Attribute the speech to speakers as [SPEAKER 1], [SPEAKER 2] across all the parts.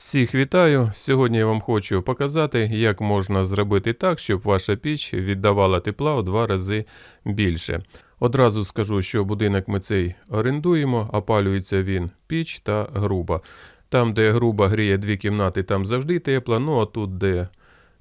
[SPEAKER 1] Всіх вітаю! Сьогодні я вам хочу показати, як можна зробити так, щоб ваша піч віддавала тепла у два рази більше. Одразу скажу, що будинок ми цей орендуємо, опалюється він піч та груба. Там, де груба гріє дві кімнати, там завжди тепло, ну а тут, де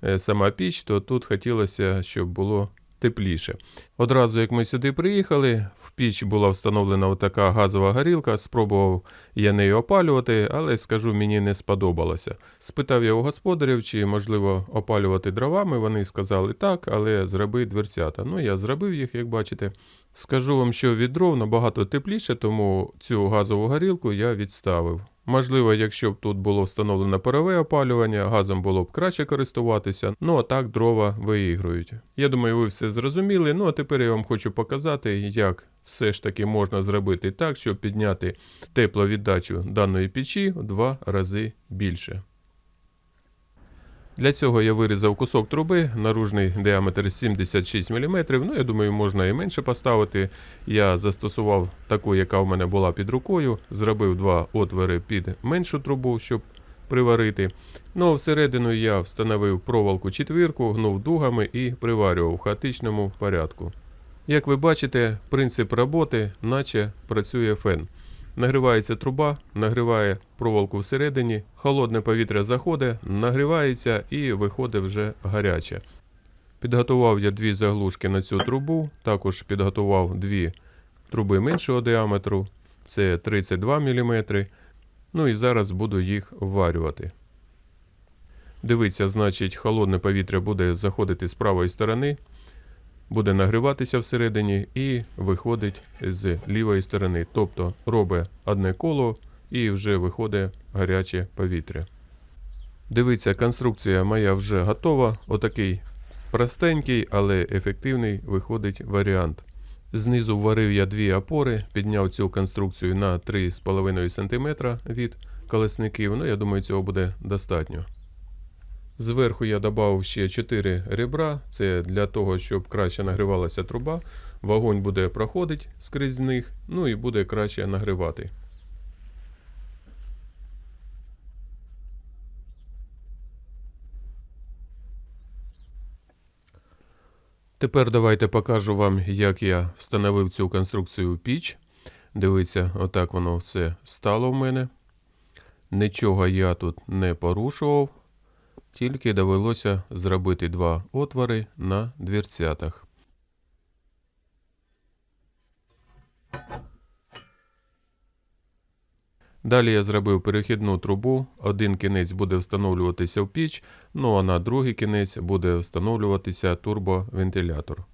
[SPEAKER 1] е, сама піч, то тут хотілося, щоб було тепліше. Одразу, як ми сюди приїхали, в піч була встановлена така газова горілка. Спробував я нею опалювати, але скажу, мені не сподобалося. Спитав я у господарів, чи можливо опалювати дровами. Вони сказали так, але зроби дверцята. Ну, я зробив їх, як бачите. Скажу вам, що від набагато тепліше, тому цю газову горілку я відставив. Можливо, якщо б тут було встановлено парове опалювання, газом було б краще користуватися, ну а так дрова виігрують. Я думаю, ви все зрозуміли. Ну а тепер я вам хочу показати, як все ж таки можна зробити так, щоб підняти тепловіддачу даної печі в два рази більше. Для цього я вирізав кусок труби, наружний діаметр 76 мм. Ну, я думаю, можна і менше поставити. Я застосував таку, яка в мене була під рукою, зробив два отвори під меншу трубу, щоб приварити. Ну, а всередину я встановив проволоку четвірку, гнув дугами і приварював в хаотичному порядку. Як ви бачите, принцип роботи, наче працює фен. Нагрівається труба, нагріває проволоку всередині, холодне повітря заходить, нагрівається і виходить вже гаряче. Підготував я дві заглушки на цю трубу, також підготував дві труби меншого діаметру, це 32 мм. Ну і зараз буду їх вварювати. Дивіться, значить, холодне повітря буде заходити з правої сторони, буде нагріватися всередині і виходить з лівої сторони. Тобто робить одне коло і вже виходить гаряче повітря. Дивіться, конструкція моя вже готова. Отакий простенький, але ефективний виходить варіант. Знизу варив я дві опори, підняв цю конструкцію на 3,5 см від колесників. Ну, я думаю, цього буде достатньо. Зверху я додав ще 4 ребра. Це для того, щоб краще нагрівалася труба. Вогонь буде проходити скрізь них, ну і буде краще нагрівати. Тепер давайте покажу вам, як я встановив цю конструкцію піч. Дивіться, отак воно все стало в мене. Нічого я тут не порушував, тільки довелося зробити два отвори на дверцятах. Далі я зробив перехідну трубу. Один кінець буде встановлюватися в піч, ну а на другий кінець буде встановлюватися турбовентилятор.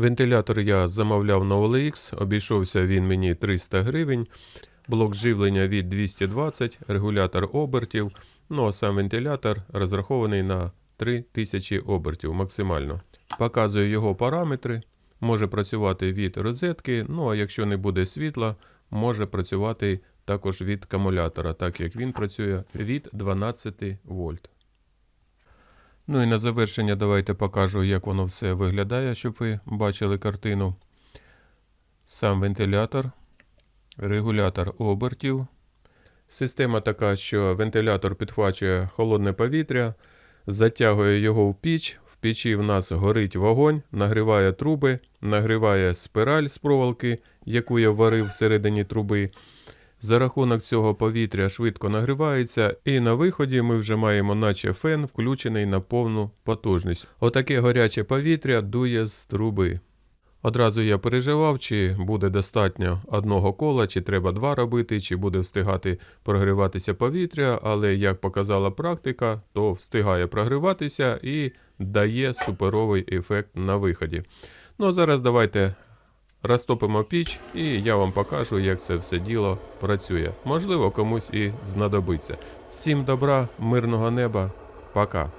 [SPEAKER 1] Вентилятор я замовляв на OLX, обійшовся він мені 300 гривень. Блок живлення від 220, регулятор обертів. Ну а сам вентилятор розрахований на 3000 обертів максимально. Показую його параметри. Може працювати від розетки, ну а якщо не буде світла, може працювати також від акумулятора, так як він працює від 12 вольт. Ну і на завершення давайте покажу, як воно все виглядає, щоб ви бачили картину. Сам вентилятор, регулятор обертів. Система така, що вентилятор підхвачує холодне повітря, затягує його в піч. В печі в нас горить вогонь, нагріває труби, нагріває спираль з проволоки, яку я варив всередині труби. За рахунок цього повітря швидко нагрівається, і на виході ми вже маємо, наче фен, включений на повну потужність. Отаке гаряче повітря дує з труби. Одразу я переживав, чи буде достатньо одного кола, чи треба два робити, чи буде встигати прогріватися повітря, але як показала практика, то встигає прогріватися і дає суперовий ефект на виході. Ну а зараз давайте розтопимо піч, і я вам покажу, як це все діло працює. Можливо, комусь і знадобиться. Всім добра, мирного неба, пока.